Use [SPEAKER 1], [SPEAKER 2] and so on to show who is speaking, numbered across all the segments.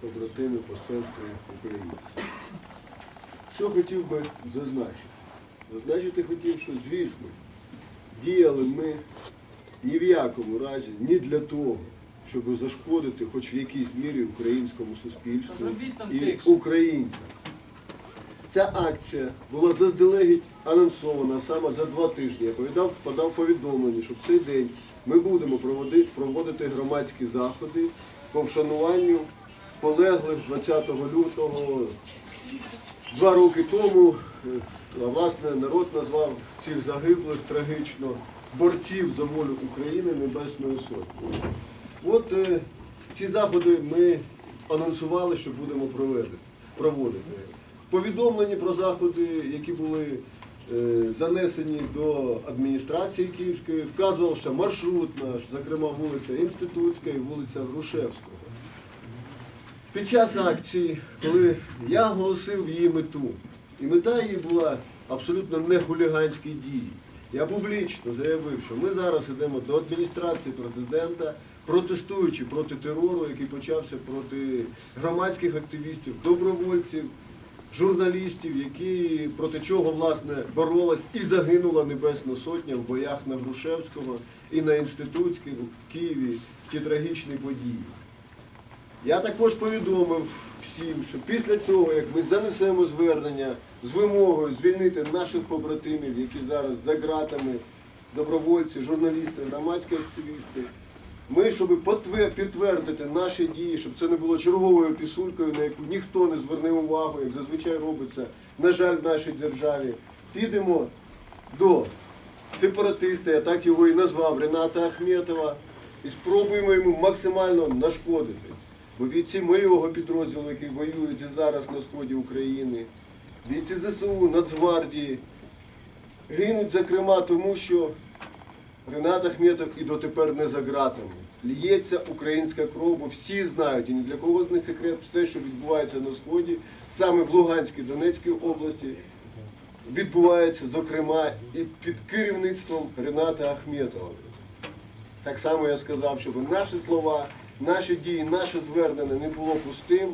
[SPEAKER 1] побратими, посестри українці. Що хотів би зазначити? Зазначити хотів, що, звісно, діяли ми ні в якому разі ні для того, щоб зашкодити хоч в якійсь мірі українському суспільству і українцям. Ця акція була заздалегідь анонсована саме за два тижні. Я повідав, подав повідомлення, що в цей день ми будемо проводити громадські заходи по вшануванню полеглих 20 лютого два роки тому. е, А власне народ назвав цих загиблих трагічно борців за волю України Небесної Сотні. От е, ці заходи ми анонсували, що будемо проводити. В повідомленні про заходи, які були занесені до адміністрації Київської, вказувався маршрут наш, зокрема вулиця Інститутська і вулиця Грушевського. Під час акції, коли я оголосив її мету, і мета її була абсолютно не хуліганські дії. Я публічно заявив, що ми зараз йдемо до адміністрації президента, протестуючи проти терору, який почався проти громадських активістів, добровольців, журналістів, які проти чого власне боролась і загинула Небесна Сотня в боях на Грушевського і на Інститутській в Києві ті трагічні події. Я також повідомив всім, що після цього, як ми занесемо звернення з вимогою звільнити наших побратимів, які зараз за ґратами, добровольці, журналісти, громадські активісти, ми, щоб підтвердити наші дії, щоб це не було черговою пісулькою, на яку ніхто не зверне увагу, як зазвичай робиться, на жаль, в нашій державі, підемо до сепаратиста, я так його і назвав, Рената Ахметова, і спробуємо йому максимально нашкодити. Бо бійці моєго підрозділу, які воюють і зараз на сході України, бійці ЗСУ, Нацгвардії, гинуть, зокрема, тому що Ренат Ахметов і дотепер не за ґратами. Ліється українська кров, бо всі знають, і ні для кого не секрет, все, що відбувається на сході, саме в Луганській, Донецькій області, відбувається, зокрема, і під керівництвом Рената Ахметова. Так само я сказав, щоб наші слова, наші дії, наше звернення не було пустим.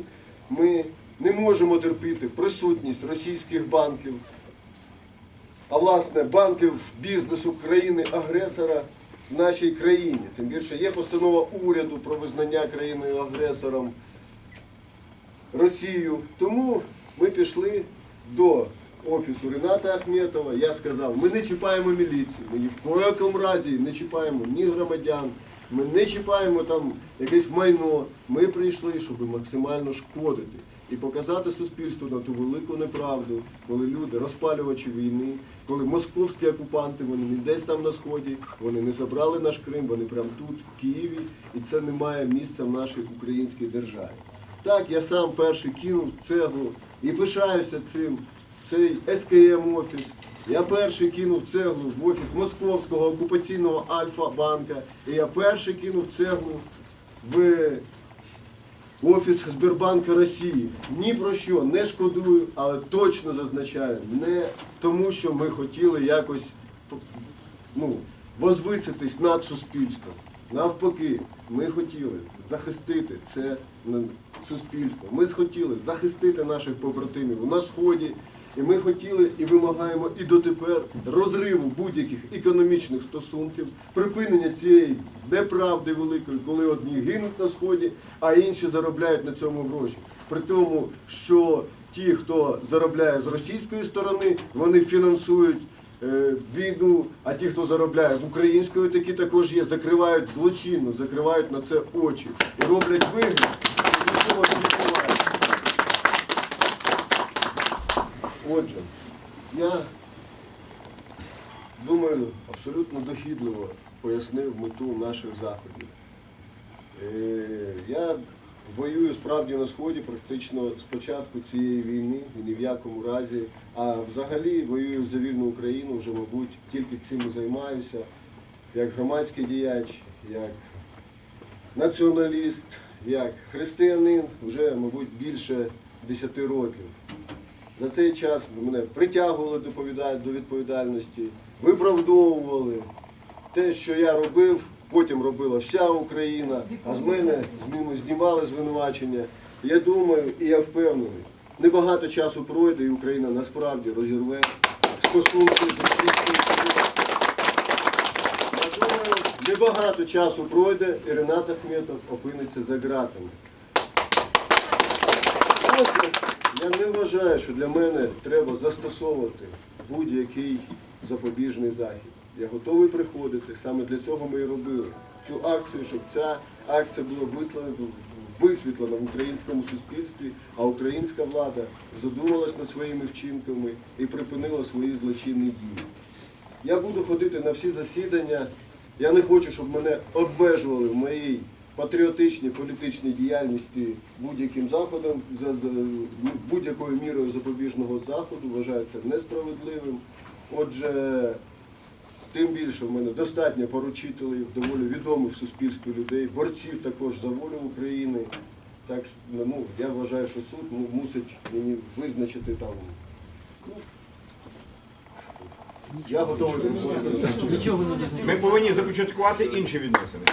[SPEAKER 1] Ми не можемо терпіти присутність російських банків, а власне банків бізнесу країни-агресора в нашій країні. Тим більше є постанова уряду про визнання країною агресором Росію. Тому ми пішли до офісу Рената Ахметова. Я сказав, ми не чіпаємо міліцію, ми ні в якому разі не чіпаємо ні громадян, ми не чіпаємо там якесь майно. Ми прийшли, щоб максимально шкодити і показати суспільству на ту велику неправду, коли люди, розпалювачі війни, коли московські окупанти, вони не десь там на сході, вони не забрали наш Крим, вони прямо тут, в Києві, і це не має місця в нашій українській державі. Так, я сам перший кинув цеглу і пишаюся цим. Цей СКМ офіс. Я перший кинув цеглу в офіс Московського окупаційного Альфа-банка. І я перший кинув цеглу в офіс Сбербанка Росії. Ні про що не шкодую, але точно зазначаю, не тому, що ми хотіли якось ну, возвиситись над суспільством. Навпаки, ми хотіли захистити це суспільство. Ми хотіли захистити наших побратимів на сході. І ми хотіли і вимагаємо і дотепер розриву будь-яких економічних стосунків, припинення цієї неправди великої, коли одні гинуть на сході, а інші заробляють на цьому гроші. При тому, що ті, хто заробляє з російської сторони, вони фінансують е, війну, а ті, хто заробляє в української, такі також є, закривають злочинно, закривають на це очі і роблять вигляд, що нічого не відбувається. Отже, я думаю, абсолютно дохідливо пояснив мету наших заходів. Е, Я воюю справді на сході практично з початку цієї війни і ні в якому разі. А взагалі воюю за вільну Україну, вже, мабуть, тільки цим і займаюся, як громадський діяч, як націоналіст, як християнин, вже, мабуть, більше 10 років. За цей час мене притягували до відповідальності, виправдовували те, що я робив, потім робила вся Україна, а з мене знімали звинувачення. Я думаю, і я впевнений, небагато часу пройде, і Україна насправді розірве стосунки з Я думаю, небагато часу пройде, і Ренат Ахметов опиниться за ґратами. Отже, я не вважаю, що для мене треба застосовувати будь-який запобіжний захід. Я готовий приходити. Саме для цього ми і робили цю акцію, щоб ця акція була висловлена, висвітлена в українському суспільстві, а українська влада задумалась над своїми вчинками і припинила свої злочинні дії. Я буду ходити на всі засідання. Я не хочу, щоб мене обмежували в моїй патріотичній політичній діяльності будь-яким заходом, за- за- будь-якою мірою запобіжного заходу. Вважаю це несправедливим. Отже, тим більше в мене достатньо поручителів, доволі відомих в суспільстві людей, борців також за волю України. Так що, ну, я вважаю, що суд ну, мусить мені визначити там. Ну, я готовий
[SPEAKER 2] Ми повинні започаткувати інші відносини.